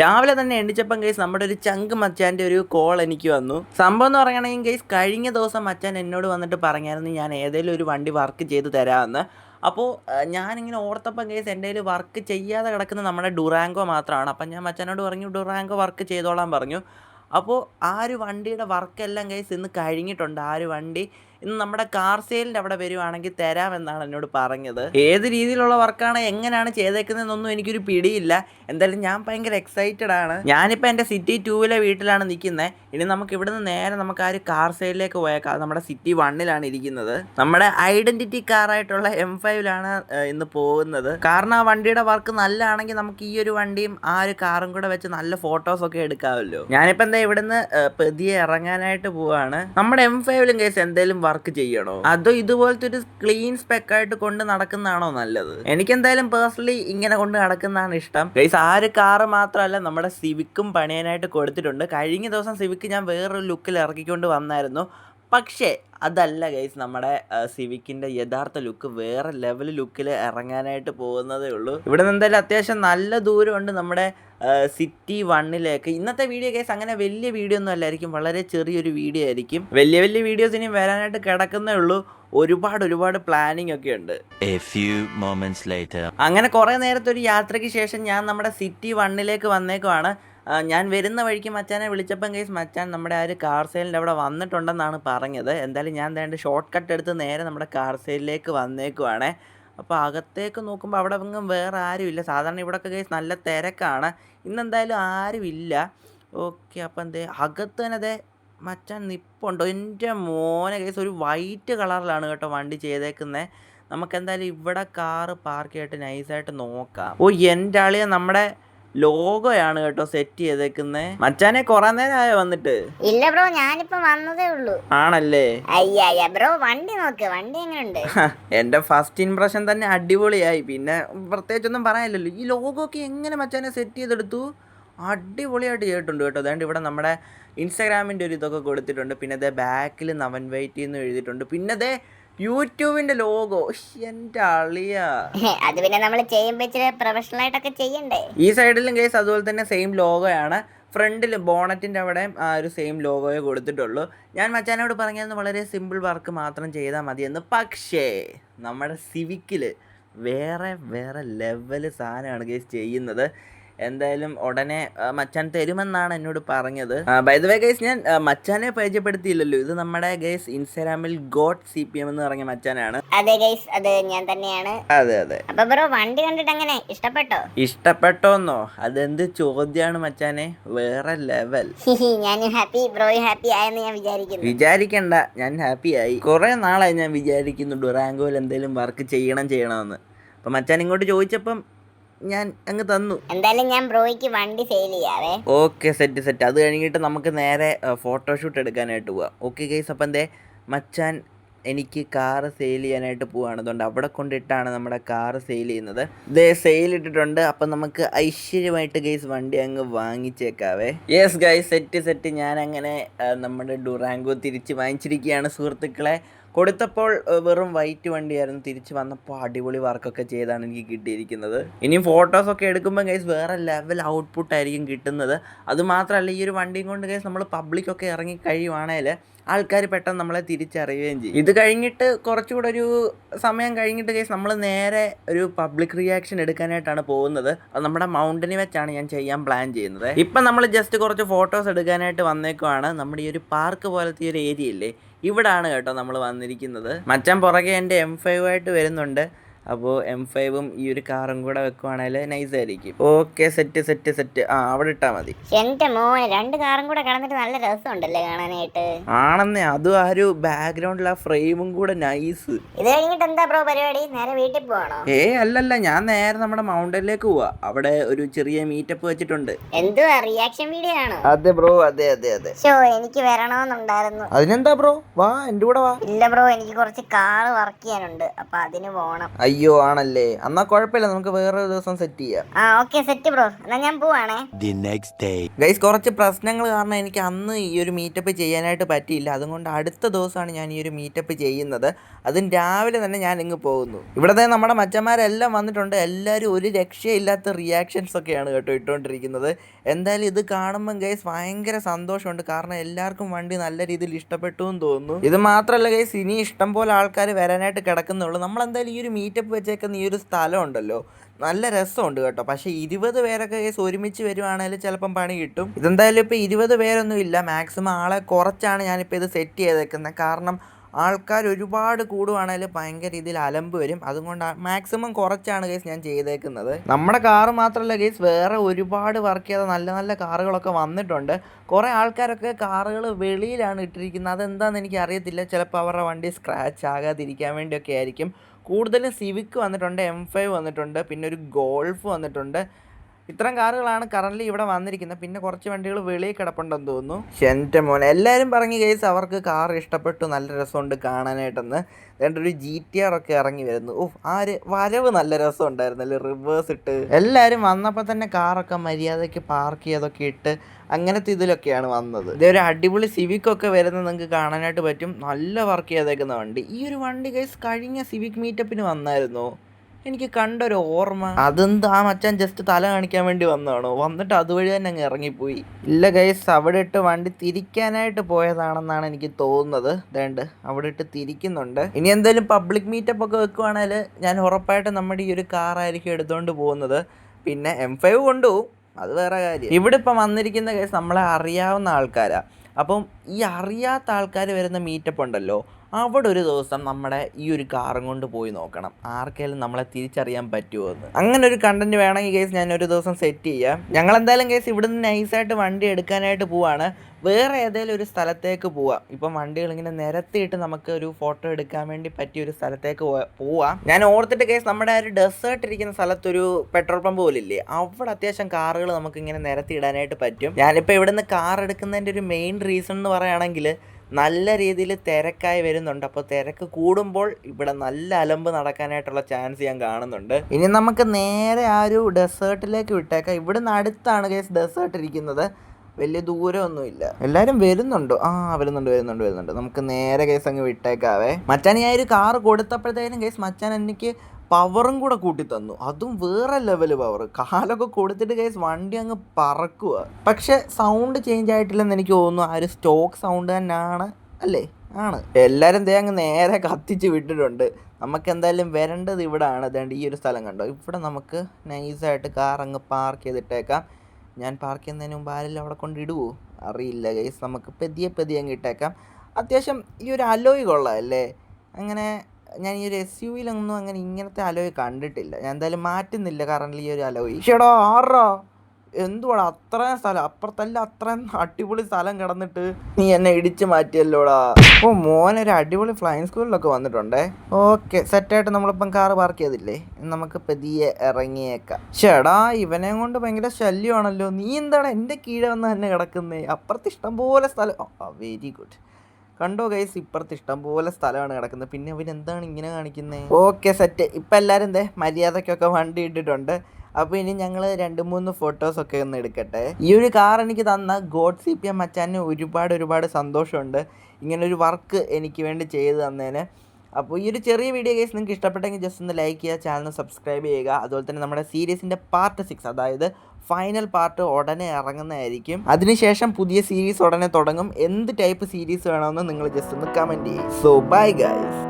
രാവിലെ തന്നെ എണ്ണിച്ചപ്പം കേസ് നമ്മുടെ ഒരു ചങ്ക് മച്ചാന്റെ ഒരു കോൾ എനിക്ക് വന്നു. സംഭവം എന്ന് പറയുകയാണെങ്കിൽ കേസ് കഴിഞ്ഞ ദിവസം മച്ചാൻ എന്നോട് വന്നിട്ട് പറഞ്ഞായിരുന്നു ഞാൻ ഏതെങ്കിലും ഒരു വണ്ടി വർക്ക് ചെയ്ത് തരാമെന്ന്. അപ്പോൾ ഞാനിങ്ങനെ ഓർത്തപ്പം കേസ് എന്റെ കയ്യിൽ വർക്ക് ചെയ്യാതെ കിടക്കുന്ന നമ്മുടെ ഡുറാങ്കോ മാത്രമാണ്. അപ്പം ഞാൻ മച്ചാനോട് പറഞ്ഞു ഡുറാങ്കോ വർക്ക് ചെയ്തോളാൻ പറഞ്ഞു. അപ്പോൾ ആ ഒരു വണ്ടിയുടെ വർക്കെല്ലാം കേസ് ഇന്ന് കഴിഞ്ഞിട്ടുണ്ട്. ആ ഒരു വണ്ടി ഇന്ന് നമ്മുടെ കാർ സെയിലിന്റെ അവിടെ വരുവാണെങ്കിൽ തരാമെന്നാണ് എന്നോട് പറഞ്ഞത്. ഏത് രീതിയിലുള്ള വർക്കാണ് എങ്ങനെയാണ് ചെയ്തേക്കുന്നതെന്നൊന്നും എനിക്കൊരു പിടിയില്ല. എന്തായാലും ഞാൻ ഭയങ്കര എക്സൈറ്റഡ് ആണ്. ഞാനിപ്പോൾ എന്റെ സിറ്റി ടൂവിലെ വീട്ടിലാണ് നിൽക്കുന്നത് ഇനി നമുക്ക് ഇവിടുന്ന് നേരെ നമുക്ക് ആ ഒരു കാർ സെയിലിലേക്ക് പോയേക്കാം. നമ്മുടെ സിറ്റി വണ്ണിലാണ് ഇരിക്കുന്നത്. നമ്മുടെ ഐഡന്റിറ്റി കാറായിട്ടുള്ള എം ഫൈവിലാണ് ഇന്ന് പോകുന്നത്. കാരണം ആ വണ്ടിയുടെ വർക്ക് നല്ലതാണെങ്കിൽ നമുക്ക് ഈ ഒരു വണ്ടിയും ആ ഒരു കാറും കൂടെ വെച്ച് നല്ല ഫോട്ടോസ് ഒക്കെ എടുക്കാമല്ലോ. ഞാനിപ്പോൾ എന്താ ഇവിടുന്ന് പതിയെ ഇറങ്ങാനായിട്ട് പോവാണ്. നമ്മുടെ എം ഫൈവിലും കേസ് എന്തെങ്കിലും വർക്ക് ചെയ്യണോ? അതോ ഇതുപോലത്തെ ഒരു ക്ലീൻ സ്പെക്കായിട്ട് കൊണ്ട് നടക്കുന്നതാണോ നല്ലത്? എനിക്ക് എന്തായാലും പേഴ്സണലി ഇങ്ങനെ കൊണ്ട് നടക്കുന്നതാണ് ഇഷ്ടം. ഗൈസ് ആ ഒരു കാറ് മാത്രമല്ല നമ്മുടെ സിവിക്കും പണിയാനായിട്ട് കൊടുത്തിട്ടുണ്ട്. കഴിഞ്ഞ ദിവസം സിവിക്ക് ഞാൻ വേറൊരു ലുക്കിൽ ഇറക്കിക്കൊണ്ട് വന്നായിരുന്നു. പക്ഷേ അതല്ല ഗൈസ് നമ്മുടെ സിവിക്കിന്റെ യഥാർത്ഥ ലുക്ക് വേറെ ലെവൽ ലുക്കിൽ ഇറങ്ങാനായിട്ട് പോകുന്നതേ ഉള്ളൂ. ഇവിടെ നിന്ന് എന്തായാലും അത്യാവശ്യം നല്ല ദൂരമുണ്ട് നമ്മുടെ സിറ്റി വണ്ണിലേക്ക് ഇന്നത്തെ വീഡിയോ കേസ് അങ്ങനെ വലിയ വീഡിയോ ഒന്നും അല്ലായിരിക്കും. വളരെ ചെറിയൊരു വീഡിയോ ആയിരിക്കും. വലിയ വലിയ വീഡിയോസ് ഇനി വരാനായിട്ട് കിടക്കുന്നേ ഉള്ളൂ. ഒരുപാട് ഒരുപാട് പ്ലാനിങ് ഒക്കെ ഉണ്ട്. അങ്ങനെ കുറെ നേരത്തെ ഒരു യാത്രയ്ക്ക് ശേഷം ഞാൻ നമ്മുടെ സിറ്റി വണ്ണിലേക്ക് വന്നേക്കുവാണ്. ഞാൻ വരുന്ന വഴിക്ക് മച്ചാനെ വിളിച്ചപ്പം കേസ് മച്ചാൻ നമ്മുടെ ആ ഒരു കാർ സെയിലിന്റെ അവിടെ വന്നിട്ടുണ്ടെന്നാണ് പറഞ്ഞത്. എന്തായാലും ഞാൻ വേണ്ട ഷോർട്ട് കട്ട് എടുത്ത് നേരെ നമ്മുടെ കാർ സെയിലിലേക്ക് വന്നേക്കുവാണേ. അപ്പോൾ അകത്തേക്ക് നോക്കുമ്പോൾ അവിടെ എങ്ങും വേറെ ആരുമില്ല. സാധാരണ ഇവിടെയൊക്കെ കേസ് നല്ല തിരക്കാണ്. ഇന്നെന്തായാലും ആരുമില്ല. ഓക്കെ അപ്പം എന്തേ അകത്ത് തന്നെ അതെ മച്ചാൻ നിപ്പുണ്ടോ? എന്റെ മോനെ കേസ് ഒരു വൈറ്റ് കളറിലാണ് കേട്ടോ വണ്ടി ചെയ്തേക്കുന്നത് നമുക്ക് എന്തായാലും ഇവിടെ കാറ് പാർക്ക് ചെയ്തിട്ട് നൈസായിട്ട് നോക്കാം. ഓ എന്റെ ആളിയെ നമ്മുടെ ലോഗോയാണ് കേട്ടോ സെറ്റ് ചെയ്തേക്കുന്നത് മച്ചാനെ കൊറ നേരായ വന്നിട്ട്? ഇല്ല ബ്രോ ഞാനിപ്പോ വന്നതേ ഉള്ളൂ. ആണല്ലേ? അയ്യ ബ്രോ വണ്ടി നോക്ക് വണ്ടി എങ്ങനെയുണ്ട് എന്റെ ഫസ്റ്റ് ഇംപ്രഷൻ തന്നെ അടിപൊളിയായി. പിന്നെ പ്രത്യേകിച്ചൊന്നും പറയാനില്ലല്ലോ. ഈ ലോഗോ ഒക്കെ എങ്ങനെ മച്ചാനെ സെറ്റ് ചെയ്തെടുത്തു? അടിപൊളിയായിട്ട് ചെയ്തിട്ടുണ്ട് കേട്ടോ. അതുകൊണ്ട് ഇവിടെ നമ്മുടെ ഇൻസ്റ്റാഗ്രാമിന്റെ ഒരു ഇതൊക്കെ കൊടുത്തിട്ടുണ്ട്. പിന്നെ അതേ ബാക്കിൽ നവൻ വെയിറ്റ് എന്ന് എഴുതിയിട്ടുണ്ട്. പിന്നെ അതേ യൂട്യൂബിന്റെ ലോഗോ. എന്റെ അളിയ. അത് പിന്നെ നമ്മൾ ചെയ്യുമ്പോ പ്രൊഫഷണൽ ആയിട്ടൊക്കെ ചെയ്യണ്ടേ? ഈ സൈഡിലും കേസ് അതുപോലെ തന്നെ സെയിം ലോഗോ ആണ് ഫ്രണ്ടിൽ ബോണറ്റിന്റെ അവിടെ ആ ഒരു സെയിം ലോഗോയെ കൊടുത്തിട്ടുള്ളൂ. ഞാൻ മച്ചാനോട് പറഞ്ഞിരുന്നു വളരെ സിമ്പിൾ വർക്ക് മാത്രം ചെയ്താൽ മതിയെന്ന്. പക്ഷേ നമ്മുടെ സിവിക്കിൽ വേറെ വേറെ ലെവൽ സാധനമാണ് കേസ് ചെയ്യുന്നത്. എന്തായാലും ഉടനെ മച്ചാൻ തരുമെന്നാണ് എന്നോട് പറഞ്ഞത്. ബൈ ദ വേ ഗൈസ് ഞാൻ മച്ചാനെ പരിചയപ്പെടുത്തിയില്ലല്ലോ. ഇത് നമ്മുടെ ഗൈസ് ഇൻസ്റ്റാഗ്രാമിൽ ഗോഡ് സി പി എം എന്ന് പറഞ്ഞ മച്ചാനാണ്. അതെ ഗൈസ് അത് ഞാൻ തന്നെയാണ്. അതെ അതെ. അപ്പൊ ബ്രോ വണ്ടി കണ്ടിട്ട് എങ്ങനെ? ഇഷ്ടപ്പെട്ടോ? ഇഷ്ടപ്പെട്ടോന്നോ? അതെന്ത് ചോദ്യമാണ് മച്ചാനെ? വേറെ ലെവൽ ഞാൻ ഹാപ്പി ബ്രോ ഹാപ്പി ആയെന്ന് ഞാൻ വിചാരിക്കുന്നു. വിചാരിക്കണ്ട ഞാൻ ഹാപ്പി ആയി. കുറെ നാളായി ഞാൻ വിചാരിക്കുന്നു ഡുറാങ്കോയിൽ എന്തെങ്കിലും വർക്ക് ചെയ്യണം ചെയ്യണമെന്ന്. അപ്പം മച്ചാൻ ഇങ്ങോട്ട് ചോദിച്ചപ്പം ഞാൻ അങ്ങ് തന്നു. എന്തായാലും ഞാൻ ബ്രോയ്ക്ക് വണ്ടി സെയിൽ ചെയ്യാവേ. ഓക്കെ സെറ്റ് സെറ്റ് അത് കഴിഞ്ഞിട്ട് നമുക്ക് നേരെ ഫോട്ടോഷൂട്ട് എടുക്കാനായിട്ട് പോവാം. ഓക്കെ ഗൈസ് അപ്പം എന്തേ? മച്ചാൻ എനിക്ക് കാറ് സെയിൽ ചെയ്യാനായിട്ട് അതുകൊണ്ട് അവിടെ കൊണ്ടിട്ടാണ് നമ്മുടെ കാറ് സെയിൽ ചെയ്യുന്നത്. ഇത് സെയിൽ ഇട്ടിട്ടുണ്ട്. അപ്പം നമുക്ക് ഐശ്വര്യമായിട്ട് ഗൈസ് വണ്ടി അങ്ങ് വാങ്ങിച്ചേക്കാവേ. യെസ് ഗൈസ് സെറ്റ് സെറ്റ് ഞാൻ അങ്ങനെ നമ്മുടെ ഡുറാങ്കോ തിരിച്ച് വാങ്ങിച്ചിരിക്കുകയാണ് സുഹൃത്തുക്കളെ. കൊടുത്തപ്പോൾ വെറും വൈറ്റ് വണ്ടിയായിരുന്നു തിരിച്ച് വന്നപ്പോൾ അടിപൊളി വർക്കൊക്കെ ചെയ്താണ് എനിക്ക് കിട്ടിയിരിക്കുന്നത്. ഇനിയും ഫോട്ടോസൊക്കെ എടുക്കുമ്പോൾ ഗൈസ് വേറെ ലെവൽ ഔട്ട്പുട്ട് ആയിരിക്കും കിട്ടുന്നത്. അതുമാത്രമല്ല ഈ ഒരു വണ്ടിയും കൊണ്ട് ഗൈസ് നമ്മൾ പബ്ലിക്കൊക്കെ ഇറങ്ങി കഴിയുവാണേൽ ആൾക്കാർ പെട്ടെന്ന് നമ്മളെ തിരിച്ചറിയുകയും ചെയ്യും. ഇത് കഴിഞ്ഞിട്ട് കുറച്ചുകൂടെ ഒരു സമയം കഴിഞ്ഞിട്ട് കേസ് നമ്മൾ നേരെ ഒരു പബ്ലിക് റിയാക്ഷൻ എടുക്കാനായിട്ടാണ് പോകുന്നത്. അത് നമ്മുടെ മൗണ്ടനിൽ വെച്ചാണ് ഞാൻ ചെയ്യാൻ പ്ലാൻ ചെയ്യുന്നത്. ഇപ്പം നമ്മൾ ജസ്റ്റ് കുറച്ച് ഫോട്ടോസ് എടുക്കാനായിട്ട് വന്നേക്കുവാണ്. നമ്മുടെ ഈ ഒരു പാർക്ക് പോലത്തെ ഒരു ഏരിയ ഇല്ലേ? ഇവിടാണ് കേട്ടോ നമ്മൾ വന്നിരിക്കുന്നത്. മച്ചാൻ പുറകെ എന്റെ എം ഫൈവ് ആയിട്ട് വരുന്നുണ്ട്. അപ്പോൾ എം ഫൈവും ഈ ഒരു കാറും കൂടെ വെക്കുവാണെങ്കിൽ നൈസ് ആയിരിക്കും. ഓക്കെ സെറ്റ് സെറ്റ് സെറ്റ് ആ അവിടെ ഇട്ടാ മതി. എന്റെ മോനെ രണ്ട് കാറും കൂടെ കിടന്നിട്ട് നല്ല രസമുണ്ടല്ലേ കാണാനായിട്ട്? ആണെന്നേ അതും ആ ഒരു ബാക്ക്ഗ്രൗണ്ടിൽ ആ ഫ്രെയിമും കൂടെ നൈസ് ഇത് കഴിഞ്ഞിട്ട് എന്താ ബ്രോ പരിപാടി? നേരെ വീട്ടിൽ പോവാണോ? ഏ അല്ലല്ല ഞാൻ നേരെ നമ്മുടെ മൗണ്ടനിലേക്ക് പോവാ. അവിടെ ഒരു ചെറിയ മീറ്റപ്പ് വെച്ചിട്ടുണ്ട്. എന്തുവാ റിയാക്ഷൻ വീഡിയോ ആണോ? അതെ ബ്രോ അതെ അതെ അതെ. ഷോ എനിക്ക് വരണമെന്നുണ്ടായിരുന്നു. അതിനെന്താ ബ്രോ വാ എന്റെ കൂടെ വാ. ഇല്ല ബ്രോ എനിക്ക് കുറച്ച് കാറ് വർക്ക് ചെയ്യാനുണ്ട്. അപ്പൊ അതിന് പോണം. അയ്യോ ആണല്ലേ. എന്നാ കുഴപ്പമില്ല നമുക്ക് വേറൊരു ദിവസം സെറ്റ് ചെയ്യാം. ആ ഓക്കെ സെറ്റ് ബ്രോ. എന്നാ ഞാൻ പോവാണേ. The next day. ഗൈസ് കുറച്ച് പ്രശ്നങ്ങൾ കാരണം എനിക്ക് അന്ന് ഈ ഒരു മീറ്റപ്പ് ചെയ്യാനായിട്ട് പറ്റിയില്ല. അതുകൊണ്ട് അടുത്ത ദിവസമാണ് ഞാൻ ഈ ഒരു മീറ്റപ്പ് ചെയ്യുന്നത്. അതും രാവിലെ തന്നെ ഞാൻ ഇങ്ങ് പോകുന്നു ഇവിടത്തെ നമ്മുടെ മച്ചന്മാരെല്ലാം വന്നിട്ടുണ്ട്. എല്ലാവരും ഒരു രക്ഷയില്ലാത്ത റിയാക്ഷൻസ് ഒക്കെയാണ് കേട്ടോ ഇട്ടുകൊണ്ടിരിക്കുന്നത് എന്തായാലും ഇത് കാണുമ്പം ഗൈസ് ഭയങ്കര സന്തോഷമുണ്ട്. കാരണം എല്ലാവർക്കും വണ്ടി നല്ല രീതിയിൽ ഇഷ്ടപ്പെട്ടു എന്ന് തോന്നുന്നു. ഇത് മാത്രമല്ല ഗൈസ് ഇനി ഇഷ്ടം പോലെ ആൾക്കാർ വരാനായിട്ട് കിടക്കുന്നുള്ളൂ. നമ്മൾ എന്തായാലും ഈ ഒരു മീറ്റപ്പ് വെച്ചേക്കുന്ന ഈ ഒരു സ്ഥലം ഉണ്ടല്ലോ നല്ല രസമുണ്ട് കേട്ടോ. പക്ഷേ ഇരുപത് പേരൊക്കെ കേസ് ഒരുമിച്ച് വരുവാണെങ്കിൽ ചിലപ്പം പണി കിട്ടും. ഇതെന്തായാലും ഇപ്പോൾ ഇരുപത് പേരൊന്നും ഇല്ല. മാക്സിമം ആളെ കുറച്ചാണ് ഞാനിപ്പോൾ ഇത് സെറ്റ് ചെയ്തേക്കുന്നത് കാരണം ആൾക്കാർ ഒരുപാട് കൂടുവാണെങ്കിൽ ഭയങ്കര രീതിയിൽ അലമ്പ് വരും. അതുകൊണ്ട് മാക്സിമം കുറച്ചാണ് കേസ് ഞാൻ ചെയ്തേക്കുന്നത്. നമ്മുടെ കാറ് മാത്രമല്ല കേസ് വേറെ ഒരുപാട് വർക്ക് ചെയ്ത നല്ല നല്ല കാറുകളൊക്കെ വന്നിട്ടുണ്ട്. കുറേ ആൾക്കാരൊക്കെ കാറുകൾ വെളിയിലാണ് ഇട്ടിരിക്കുന്നത്. അതെന്താണെന്ന് എനിക്ക് അറിയത്തില്ല ചിലപ്പോൾ അവരുടെ വണ്ടി സ്ക്രാച്ച് ആകാതിരിക്കാൻ വേണ്ടിയൊക്കെ ആയിരിക്കും. കൂടുതലും സിവിക്ക് വന്നിട്ടുണ്ട് എം ഫൈവ് വന്നിട്ടുണ്ട് പിന്നെ ഒരു ഗോൾഫ് വന്നിട്ടുണ്ട്. ഇത്തരം കാറുകളാണ് കറന്റ് ഇവിടെ വന്നിരിക്കുന്നത്. പിന്നെ കുറച്ച് വണ്ടികൾ വെളിയിൽ കിടപ്പുണ്ടെന്ന് തോന്നുന്നു. എന്റെ മോനെ എല്ലാവരും പറഞ്ഞ കേസ് അവർക്ക് കാർ ഇഷ്ടപ്പെട്ടു. നല്ല രസമുണ്ട് കാണാനായിട്ടെന്ന്. രണ്ട് ഒരു ജി ടി ആർ ഒക്കെ ഇറങ്ങി വരുന്നു. ഓ ആ ഒരു വരവ് നല്ല രസം ഉണ്ടായിരുന്നല്ലേ റിവേഴ്സ് ഇട്ട്. എല്ലാവരും വന്നപ്പോൾ തന്നെ കാറൊക്കെ മര്യാദയ്ക്ക് പാർക്ക് ചെയ്തൊക്കെ ഇട്ട് അങ്ങനത്തെ ഇതിലൊക്കെയാണ് വന്നത്. ഇതേ ഒരു അടിപൊളി സിവിക് ഒക്കെ വരുന്നത് നിങ്ങൾക്ക് കാണാനായിട്ട് പറ്റും. നല്ല വർക്ക് ചെയ്തേക്കുന്ന വണ്ടി. ഈ ഒരു വണ്ടി കേസ് കഴിഞ്ഞ സിവിക് മീറ്റപ്പിന് വന്നായിരുന്നോ? എനിക്ക് കണ്ടൊരു ഓർമ്മ. അതെന്താ? ആ മച്ചാൻ ജസ്റ്റ് തല കാണിക്കാൻ വേണ്ടി വന്നതാണോ? വന്നിട്ട് അതുവഴി തന്നെ അങ്ങ് ഇറങ്ങിപ്പോയി. ഇല്ല ഗൈസ് അവിടെ ഇട്ട് വണ്ടി തിരിക്കാനായിട്ട് പോയതാണെന്നാണ് എനിക്ക് തോന്നുന്നത്. വേണ്ട അവിടെ ഇട്ട് തിരിക്കുന്നുണ്ട്. ഇനി എന്തായാലും പബ്ലിക് മീറ്റപ്പ് ഒക്കെ വെക്കുവാണെങ്കിൽ ഞാൻ ഉറപ്പായിട്ട് നമ്മുടെ ഈ ഒരു കാറായിരിക്കും എടുത്തുകൊണ്ട് പോകുന്നത്. പിന്നെ എം ഫൈവ് കൊണ്ടുപോകും. അത് വേറെ കാര്യം. ഇവിടെ ഇപ്പം വന്നിരിക്കുന്ന കേസ് നമ്മളെ അറിയാവുന്ന ആൾക്കാരാണ് അപ്പം ഈ അറിയാത്ത ആൾക്കാർ വരുന്ന മീറ്റപ്പ് ഉണ്ടല്ലോ. അവിടെ ഒരു ദിവസം നമ്മുടെ ഈ ഒരു കാറും കൊണ്ട് പോയി നോക്കണം. ആർക്കെങ്കിലും നമ്മളെ തിരിച്ചറിയാൻ പറ്റുമോ എന്ന്. അങ്ങനെ ഒരു കണ്ടന്റ് വേണമെങ്കിൽ കേസ് ഞാൻ ഒരു ദിവസം സെറ്റ് ചെയ്യാം. ഞങ്ങൾ എന്തായാലും കേസ് ഇവിടുന്ന് നൈസായിട്ട് വണ്ടി എടുക്കാനായിട്ട് പോവാണ്. വേറെ ഏതെങ്കിലും ഒരു സ്ഥലത്തേക്ക് പോവാം. ഇപ്പം വണ്ടികൾ ഇങ്ങനെ നിരത്തിയിട്ട് നമുക്ക് ഒരു ഫോട്ടോ എടുക്കാൻ വേണ്ടി പറ്റിയ ഒരു സ്ഥലത്തേക്ക് പോവാ- ഞാൻ ഓർത്തിട്ട് കേസ് നമ്മുടെ ഒരു ഡെസേർട്ട് ഇരിക്കുന്ന സ്ഥലത്തൊരു പെട്രോൾ പമ്പ് പോലില്ലേ? അവിടെ അത്യാവശ്യം കാറുകൾ നമുക്ക് ഇങ്ങനെ നിരത്തി ഇടാനായിട്ട് പറ്റും. ഞാനിപ്പോൾ ഇവിടുന്ന് കാർ എടുക്കുന്നതിന്റെ ഒരു മെയിൻ റീസൺ എന്ന് പറയുകയാണെങ്കിൽ നല്ല രീതിയിൽ തിരക്കായി വരുന്നുണ്ട്. അപ്പോൾ തിരക്ക് കൂടുമ്പോൾ ഇവിടെ നല്ല അലമ്പ് നടക്കാനായിട്ടുള്ള ചാൻസ് ഞാൻ കാണുന്നുണ്ട്. ഇനി നമുക്ക് നേരെ ആ ഒരു ഡെസേർട്ടിലേക്ക് വിട്ടേക്കാം. ഇവിടുന്ന് അടുത്താണ് കേസ് ഡെസേർട്ട് ഇരിക്കുന്നത്. വലിയ ദൂരമൊന്നുമില്ല. എല്ലാവരും വരുന്നുണ്ടോ? ആ വരുന്നുണ്ട് വരുന്നുണ്ട് വരുന്നുണ്ട്. നമുക്ക് നേരെ കേസ് അങ്ങ് വിട്ടേക്കാവേ. മച്ചാൻ ഞാൻ ഒരു കാറ് കൊടുത്തപ്പോഴത്തേനും കേസ് മച്ചാൻ എനിക്ക് പവറും കൂടെ കൂട്ടി തന്നു. അതും വേറെ ലെവൽ പവർ കാലൊക്കെ കൊടുത്തിട്ട് കേസ് വണ്ടി അങ്ങ് പറക്കുക പക്ഷെ സൗണ്ട് ചേഞ്ച് ആയിട്ടില്ലെന്ന് എനിക്ക് തോന്നുന്നു. ആ ഒരു സ്റ്റോക്ക് സൗണ്ട് തന്നെയാണ് അല്ലേ? ആണ്. എല്ലാവരും ദേ അങ്ങ് നേരെ കത്തിച്ച് വിട്ടിട്ടുണ്ട്. നമുക്ക് എന്തായാലും വരേണ്ടത് ഇവിടെ ആണ് അതുകൊണ്ട് ഈ ഒരു സ്ഥലം കണ്ടോ? ഇവിടെ നമുക്ക് നൈസായിട്ട് കാർ അങ്ങ് പാർക്ക് ചെയ്തിട്ടേക്കാം. ഞാൻ പാർക്ക് ചെയ്യുന്നതിന് മുമ്പ് ആരെല്ലാം അവിടെ കൊണ്ട് ഇടുവോ? അറിയില്ല ഗൈസ് നമുക്ക് പതിയെ പതിയെ അങ്ങ് ഇട്ടേക്കാം. അത്യാവശ്യം ഈ ഒരു അലോയ് കൊള്ളാം അല്ലേ? അങ്ങനെ ഞാൻ ഈ ഒരു എസ് യു വിയിലൊന്നും അങ്ങനെ ഇങ്ങനത്തെ അലോയി കണ്ടിട്ടില്ല. ഞാൻ എന്തായാലും മാറ്റുന്നില്ല കാരണം ഈ ഒരു അലോയി. ചേടാ ആറാ എന്തുവാടാ? അത്രയും സ്ഥലം അപ്പുറത്തല്ല അത്രയും അടിപൊളി സ്ഥലം കിടന്നിട്ട് നീ എന്നെ ഇടിച്ച് മാറ്റിയല്ലോടാ. ഓ മോനൊരു അടിപൊളി ഫ്ലൈങ് സ്കൂളിലൊക്കെ വന്നിട്ടുണ്ടേ. ഓക്കെ സെറ്റായിട്ട് നമ്മളിപ്പം കാറ് പാർക്ക് ചെയ്തില്ലേ? നമുക്ക് പതിയെ ഇറങ്ങിയേക്കാം. ചേടാ ഇവനെ കൊണ്ട് ഭയങ്കര ശല്യമാണല്ലോ. നീ എന്താണ് എന്റെ കീഴെ വന്ന് തന്നെ കിടക്കുന്നേ? അപ്പുറത്ത് ഇഷ്ടംപോലെ സ്ഥലം. വെരി ഗുഡ് കണ്ടോ ഗൈസ് ഇപ്പുറത്ത് ഇഷ്ടംപോലെ സ്ഥലമാണ് കിടക്കുന്നത്. പിന്നെ അവൻ എന്താണ് ഇങ്ങനെ കാണിക്കുന്നത് ഓക്കെ സെറ്റ് ഇപ്പം എല്ലാവരും എന്തേ മര്യാദയ്ക്കൊക്കെ വണ്ടി ഇട്ടിട്ടുണ്ട്. അപ്പോൾ ഇനി ഞങ്ങൾ രണ്ട് മൂന്ന് ഫോട്ടോസൊക്കെ ഒന്ന് എടുക്കട്ടെ. ഈ ഒരു കാർ എനിക്ക് തന്ന ഗോഡ് സി പി എം മച്ചാന് ഒരുപാട് ഒരുപാട് സന്തോഷമുണ്ട്. ഇങ്ങനൊരു വർക്ക് എനിക്ക് വേണ്ടി ചെയ്തു തന്നതിന് അപ്പോൾ ഈ ഒരു ചെറിയ വീഡിയോ കേസ് നിങ്ങൾക്ക് ഇഷ്ടപ്പെട്ടെങ്കിൽ ജസ്റ്റ് ഒന്ന് ലൈക്ക് ചെയ്യുക ചാനൽ സബ്സ്ക്രൈബ് ചെയ്യുക. അതുപോലെ തന്നെ നമ്മുടെ സീരീസിന്റെ പാർട്ട് സിക്സ് അതായത് ഫൈനൽ പാർട്ട് ഉടനെ ഇറങ്ങുന്നതായിരിക്കും. അതിനുശേഷം പുതിയ സീരീസ് ഉടനെ തുടങ്ങും. എന്ത് ടൈപ്പ് സീരീസ് വേണമെന്ന് നിങ്ങൾ ജസ്റ്റ് ഒന്ന് കമന്റ് ചെയ്യും. So bye guys